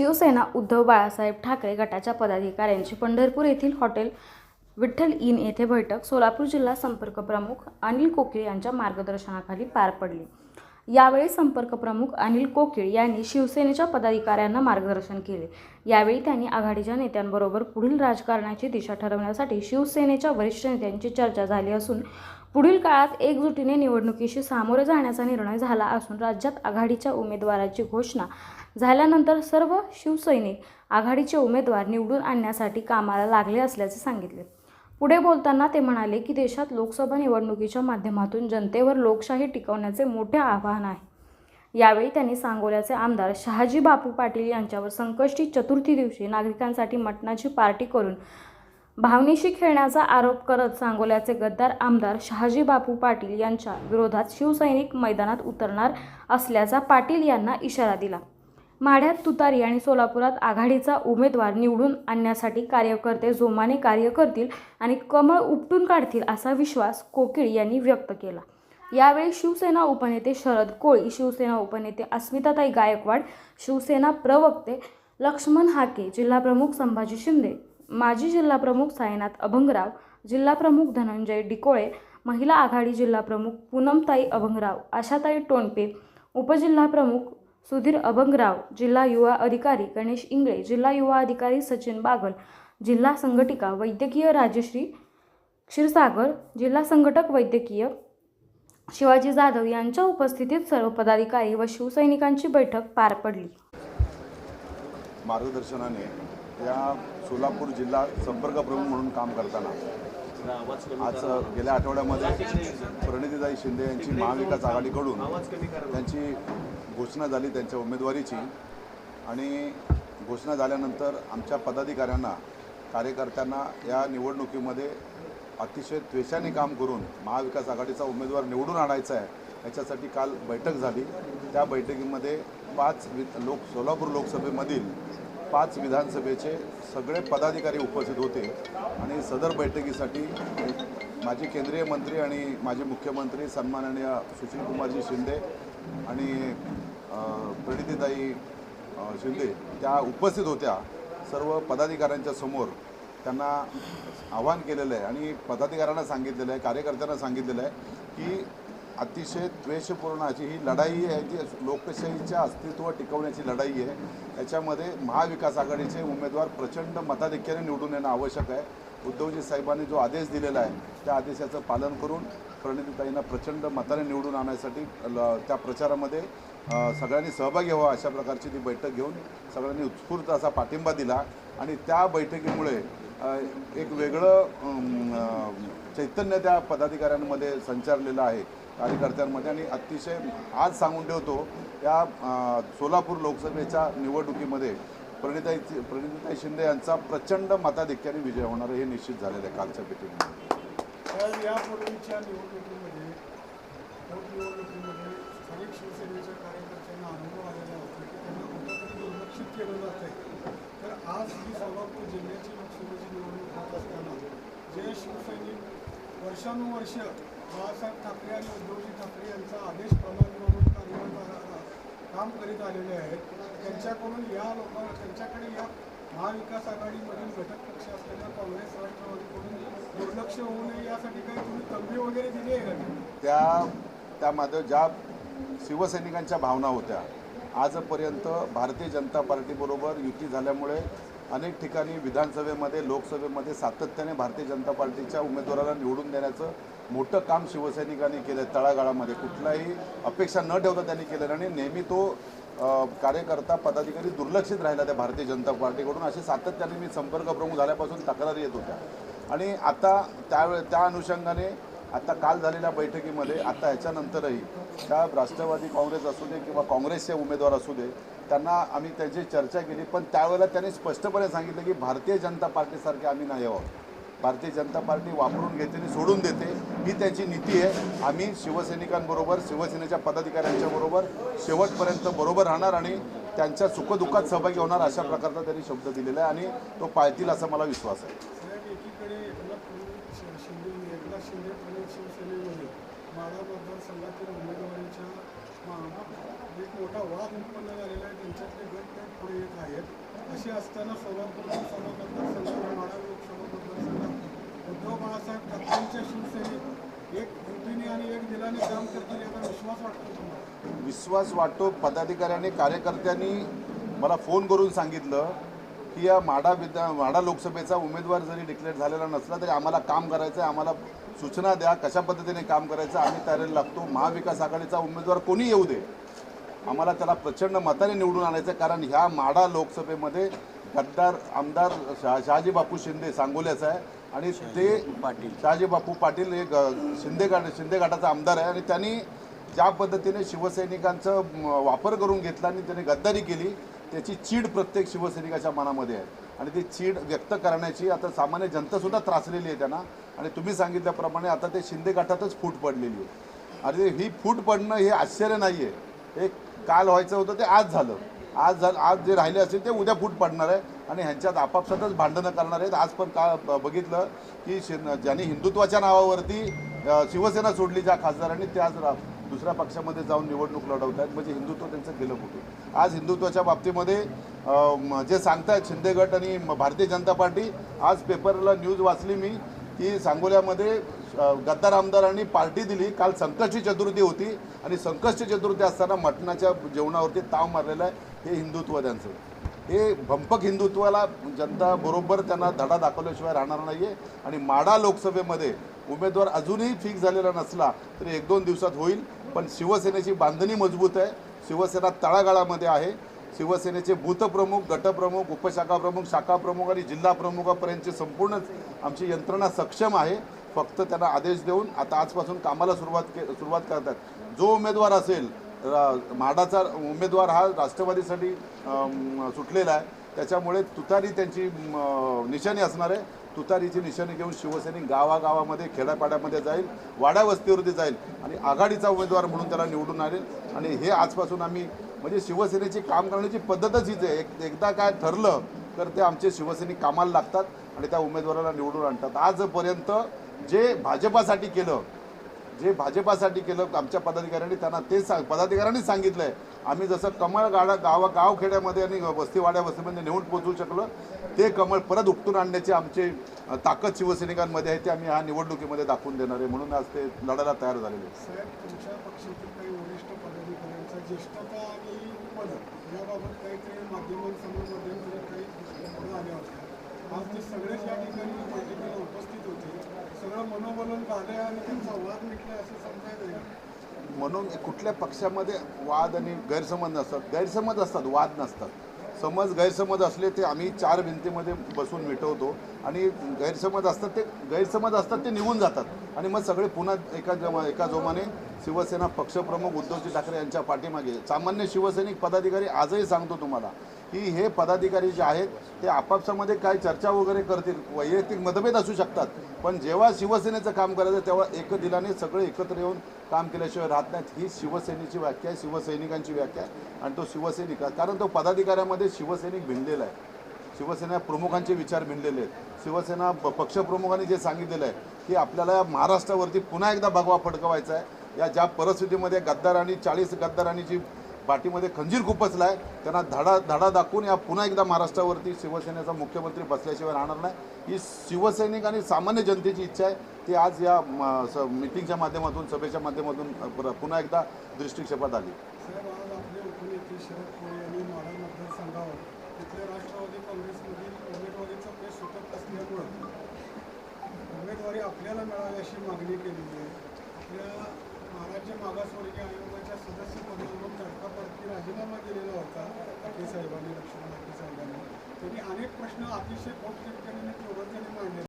शिवसेना उद्धव बाळासाहेब ठाकरे गटाच्या पदाधिकाऱ्यांची पंढरपूर येथील हॉटेल विठ्ठल इन येथे बैठक सोलापूर जिल्हा संपर्क प्रमुख अनिल कोकिळ यांच्या मार्गदर्शनाखाली पार पडली. यावेळी संपर्क प्रमुख अनिल कोकिळ यांनी शिवसेनेच्या पदाधिकाऱ्यांना मार्गदर्शन केले. यावेळी त्यांनी आघाडीच्या नेत्यांबरोबर पुढील राजकारणाची दिशा ठरवण्यासाठी शिवसेनेच्या वरिष्ठ नेत्यांची चर्चा झाली असून पुढील काळात एकजुटीने निवडणुकीशी सामोरे जाण्याचा निर्णय झाला असून राज्यात आघाडीच्या उमेदवाराची घोषणा झाल्यानंतर सर्व शिवसैनिक आघाडीचे उमेदवार निवडून आणण्यासाठी कामाला लागले असल्याचे सांगितले. पुढे बोलताना ते म्हणाले की देशात लोकसभा निवडणुकीच्या माध्यमातून जनतेवर लोकशाही टिकवण्याचे मोठे आव्हान आहे. यावेळी त्यांनी सांगोल्याचे आमदार शहाजी बापू पाटील यांच्यावर संकष्टी चतुर्थी दिवशी नागरिकांसाठी मटणाची पार्टी करून भावनेशी खेळण्याचा आरोप करत सांगोल्याचे गद्दार आमदार शहाजी बापू पाटील यांच्या विरोधात शिवसैनिक मैदानात उतरणार असल्याचा पाटील यांना इशारा दिला. माढ्यात तुतारी आणि सोलापुरात आघाडीचा उमेदवार निवडून आणण्यासाठी कार्यकर्ते जोमाने कार्य करतील आणि कमळ उपटून काढतील असा विश्वास कोकिळ यांनी व्यक्त केला. यावेळी शिवसेना उपनेते शरद कोळी शिवसेना उपनेते अस्मिताताई गायकवाड शिवसेना प्रवक्ते लक्ष्मण हाके जिल्हाप्रमुख संभाजी शिंदे माजी जिल्हाप्रमुख साईनाथ अभंगराव जिल्हाप्रमुख धनंजय डिकोळे महिला आघाडी जिल्हाप्रमुख पूनमताई अभंगराव आशाताई टोणपे उपजिल्हाप्रमुख सुधीर अभंगराव जिल्हा युवा अधिकारी गणेश इंगळे जिल्हा युवा अधिकारी सचिन बागल जिल्हा संघटिका वैद्यकीय राजश्री क्षीरसागर जिल्हा संघटक वैद्यकीय शिवाजी जाधव यांच्या उपस्थितीत सर्व पदाधिकारी व शिवसैनिकांची बैठक पार पडली. मार्गदर्शनाने या सोलापूर जिल्हा संपर्क प्रमुख म्हणून काम करताना आज गेल्या आठवड्यामध्ये प्रणितीताई शिंदे यांची महाविकास आघाडीकडून त्यांची घोषणा झाली त्यांच्या उमेदवारीची आणि घोषणा झाल्यानंतर आमच्या पदाधिकाऱ्यांना कार्यकर्त्यांना या निवडणुकीमध्ये अतिशय त्वेषाने काम करून महाविकास आघाडीचा उमेदवार निवडून आणायचा आहे याच्यासाठी काल बैठक झाली. त्या बैठकीमध्ये पाच वि लोक सोलापूर लोकसभेमधील पाच विधानसभेचे सगळे पदाधिकारी उपस्थित होते आणि सदर बैठकीसाठी माजी केंद्रीय मंत्री आणि माजी मुख्यमंत्री सन्माननीय सुशीलकुमारजी शिंदे आणि प्रणितीताई शिंदे त्या उपस्थित होत्या. सर्व पदाधिकाऱ्यांच्या समोर त्यांना आव्हान केलेलं आहे आणि पदाधिकाऱ्यांना सांगितलेलं आहे कार्यकर्त्यांना सांगितलेलं आहे की अतिशय द्वेषपूर्ण अशी ही लढाई आहे जी लोकशाहीच्या अस्तित्व टिकवण्याची लढाई आहे. याच्यामध्ये महाविकास आघाडीचे उमेदवार प्रचंड मताधिक्याने निवडून येणं आवश्यक आहे. उद्धवजी साहेबांनी जो आदेश दिलेला आहे त्या आदेशाचं पालन करून प्रणितीताईंना प्रचंड मताने निवडून आणण्यासाठी ल- त्या प्रचारामध्ये सगळ्यांनी सहभागी व्हावा अशा प्रकारची ती बैठक घेऊन सगळ्यांनी उत्स्फूर्त असा पाठिंबा दिला. आणि त्या बैठकीमुळे एक वेगळं चैतन्य त्या पदाधिकाऱ्यांमध्ये संचारलेलं आहे कार्यकर्त्यांमध्ये. आणि अतिशय आज सांगून ठेवतो या सोलापूर लोकसभेच्या निवडणुकीमध्ये प्रणिताई प्रणिताई शिंदे यांचा प्रचंड मताधिक्याने विजय होणार हे निश्चित झालेलं आहे कालच्या भेटीमध्ये आज यापूर्वीच्या निवडणुकीमध्ये पोटनिवडणुकीमध्ये स्थानिक शिवसेनेच्या कार्यकर्त्यांना अनुभव आलेला होता की त्यांना कुठंतरी दुर्लक्षित केलं जात आहे तर आज ही सोलापूर जिल्ह्याची लोकसभेची निवडणूक होत असताना जे शिवसैनिक वर्षानुवर्ष बाळासाहेब ठाकरे आणि उद्धवजी ठाकरे यांचा आदेश प्रमाणे म्हणून कार्य काम करीत आलेले आहेत त्यांच्याकडून या लोकांना त्यांच्याकडे या महाविकास आघाडीमधील घटक पक्ष असलेल्या काँग्रेस राष्ट्रवादीकडून दुर्लक्ष होऊ नये यासाठी काही तुम्ही तंबी वगैरे दिली आहे का? त्या त्यामध्ये ज्या शिवसैनिकांच्या भावना होत्या आजपर्यंत भारतीय जनता पार्टीबरोबर युती झाल्यामुळे अनेक ठिकाणी विधानसभेमध्ये लोकसभेमध्ये सातत्याने भारतीय जनता पार्टीच्या उमेदवाराला निवडून देण्याचं मोठं काम शिवसैनिकांनी केलं तळागाळामध्ये कुठलाही अपेक्षा न ठेवता त्यांनी केलं आणि नेहमी तो कार्यकर्ता पदाधिकारी दुर्लक्षित राहिला त्या भारतीय जनता पार्टीकडून. असे सातत्याने मी संपर्क प्रमुख झाल्यापासून तक्रारी येत होत्या. आणि आता त्यावेळे त्या अनुषंगाने आता काल झालेल्या बैठकीमध्ये आता ह्याच्यानंतरही त्या राष्ट्रवादी काँग्रेस असू दे किंवा काँग्रेसचे उमेदवार असू दे त्यांना आम्ही त्याची चर्चा केली. पण त्यावेळेला त्यांनी स्पष्टपणे सांगितलं की भारतीय जनता पार्टीसारखे आम्ही नाही आहोत. भारतीय जनता पार्टी वापरून घेते आणि सोडून देते ही त्याची नीती आहे. आम्ही शिवसैनिकांबरोबर शिवसेनेच्या पदाधिकाऱ्यांच्याबरोबर शेवटपर्यंत बरोबर राहणार आणि त्यांच्या सुखदुःखात सहभागी होणार अशा प्रकारचा त्यांनी शब्द दिलेला आहे आणि तो पाळतील असा मला विश्वास आहे. असताना सोलापूर लोकसभा उद्धव बाळासाहेब ठाकरेंच्या शिवसेनेत एक कृतीने आणि एक दिलाने काम करतील याचा विश्वास वाटतो विश्वास वाटतो. पदाधिकाऱ्यांनी कार्यकर्त्यांनी मला फोन करून सांगितलं की या माढा विद्या माढा लोकसभेचा उमेदवार जरी डिक्लेअर झालेला नसला तरी आम्हाला काम करायचं आहे आम्हाला सूचना द्या कशा पद्धतीने काम करायचं. आम्ही तयारीला लागतो. महाविकास आघाडीचा उमेदवार कोणी येऊ दे. आम्हाला त्याला प्रचंड मताने निवडून आणायचं कारण ह्या माडा लोकसभेमध्ये गद्दार आमदार शहा शहाजी बापू शिंदे सांगोल्याचा आहे. आणि ते शहाजी बापू पाटील हे शिंदे गाट शिंदे गटाचा आमदार आहे. आणि त्यांनी ज्या पद्धतीने शिवसैनिकांचं वापर करून घेतला आणि त्यांनी गद्दारी केली त्याची चीड प्रत्येक शिवसैनिकाच्या मनामध्ये आहे. आणि ती चीड व्यक्त करण्याची आता सामान्य जनतासुद्धा त्रासलेली आहे त्यांना. आणि तुम्ही सांगितल्याप्रमाणे आता ते शिंदे गटातच फूट पडलेली आहे. आणि ही फूट पडणं हे आश्चर्य नाही आहे हे काल व्हायचं होतं ते आज झालं. आज जर आज जे राहिले असेल ते उद्या फूट पडणार आहे आणि ह्यांच्यात आपापसातच भांडणं करणार आहेत. आज पण का ब- बघितलं की शि ज्यांनी हिंदुत्वाच्या नावावरती शिवसेना सोडली ज्या खासदारांनी त्याच रा- दुसऱ्या पक्षामध्ये जाऊन निवडणूक लढवत आहेत. म्हणजे हिंदुत्व त्यांचं गेलं कुठे आज हिंदुत्वाच्या बाबतीमध्ये जे सांगतायत शिंदे गट आणि म- भारतीय जनता पार्टी आज पेपरला न्यूज वाचली मी की सांगोल्यामध्ये गद्दार आमदारांनी पार्टी दिली. काल संकष्टी चतुर्थी होती आणि संकष्टी चतुर्थी असताना मटणाच्या जेवणावरती ताव मारलेला आहे. हे हिंदुत्व त्यांचं. हे भंपक हिंदुत्वाला जनता बरोबर त्यांना धडा दाखवल्याशिवाय राहणार नाही आहे आणि माडा लोकसभेमध्ये उमेदवार अजूनही फिक्स झालेला नसला तरी एक दोन दिवसात होईल. पण शिवसेनेची बांधणी मजबूत आहे. शिवसेना तळागाळामध्ये आहे. शिवसेनेचे बूथप्रमुख गटप्रमुख उपशाखाप्रमुख शाखाप्रमुख आणि जिल्हा प्रमुखापर्यंतची संपूर्ण आमची यंत्रणा सक्षम आहे. फक्त त्यांना आदेश देऊन आता आजपासून कामाला सुरुवात के सुरुवात करतात. जो उमेदवार असेल म्हाडाचा उमेदवार हा राष्ट्रवादीसाठी सुटलेला आहे. त्याच्यामुळे तुतारी त्यांची निशाणी असणार आहे. तुतारीची निशाणी घेऊन शिवसैनिक गावागावामध्ये खेड्यापाड्यामध्ये जाईल वाड्या वस्तीवरती जाईल आणि आघाडीचा उमेदवार म्हणून त्याला निवडून आणेल. आणि हे आजपासून आम्ही म्हणजे शिवसेनेची काम करण्याची पद्धतच हीच आहे. एक एकदा काय ठरलं तर ते आमचे शिवसैनिक कामाला लागतात आणि त्या उमेदवाराला निवडून आणतात. आजपर्यंत जे भाजपासाठी केलं जे भाजपासाठी केलं आमच्या पदाधिकाऱ्यांनी त्यांना ते सांग पदाधिकाऱ्यांनी सांगितलं आहे आम्ही जसं कमळ गाडा गावा गावखेड्यामध्ये आणि वस्तीवाड्या वस्तीमध्ये नेऊन पोचवू शकलो ते कमळ परत उपटून आणण्याची आमची ताकद शिवसैनिकांमध्ये आहे ते आम्ही ह्या निवडणुकीमध्ये दाखवून देणार आहे. म्हणून आज ते लढायला तयार झालेले आहे. सगळं मनोबलन झालं आणि त्यांचा वाद मिटला असं समजायचं म्हणून कुठल्या पक्षामध्ये वाद आणि गैरसमज नसतात. गैरसमज असतात वाद नसतात. समज गैरसमज असले ते आम्ही चार भिंतीमध्ये बसून मिटवतो आणि गैरसमज असतात ते गैरसमज असतात ते निघून जातात. आणि मग सगळे पुन्हा एका जमा एका जोमाने शिवसेना पक्षप्रमुख उद्धवजी ठाकरे यांच्या पाठीमागे. सामान्य शिवसैनिक पदाधिकारी आजही सांगतो तुम्हाला की हे पदाधिकारी जे आहेत ते आपापसामध्ये काय चर्चा वगैरे करतील वैयक्तिक मतभेद असू शकतात. पण जेव्हा शिवसेनेचं काम करायचं तेव्हा एक दिलाने सगळे एकत्र येऊन काम केल्याशिवाय राहत नाहीत. ही शिवसेनेची व्याख्या आहे शिवसैनिकांची व्याख्या आहे आणि तो शिवसैनिक कारण तो पदाधिकाऱ्यामध्ये शिवसैनिक भिनलेला आहे. शिवसेना प्रमुखांचे विचार भिनलेले आहेत. शिवसेना पक्षप्रमुखांनी जे सांगितलेलं आहे की आपल्याला या महाराष्ट्रावरती पुन्हा एकदा भगवा फडकवायचा आहे. या ज्या परिस्थितीमध्ये गद्दारांनी चाळीस गद्दारांनी जी पाठीमध्ये खंजीर खुपसला आहे त्यांना धडा धडा दाखवून या पुन्हा एकदा महाराष्ट्रावरती शिवसेनेचा मुख्यमंत्री बसल्याशिवाय राहणार नाही. ही शिवसैनिक आणि सामान्य जनतेची इच्छा आहे. ती आज या स- मिटिंगच्या माध्यमातून सभेच्या माध्यमातून पुन्हा एकदा दृष्टिक्षेपात आली. उमेदवारी आपल्याला मिळावी अशी मागणी केली आहे. आपल्या मागासवर्गीय आयोगाच्या सदस्यपदावरून तडकाफडकी राजीनामा दिलेला होता ठाकरे साहेबांनी लक्ष्मण ठाकरे साहेबांनी. त्यांनी अनेक प्रश्न अतिशय ठोकठीकपणे चौघांनी मांडले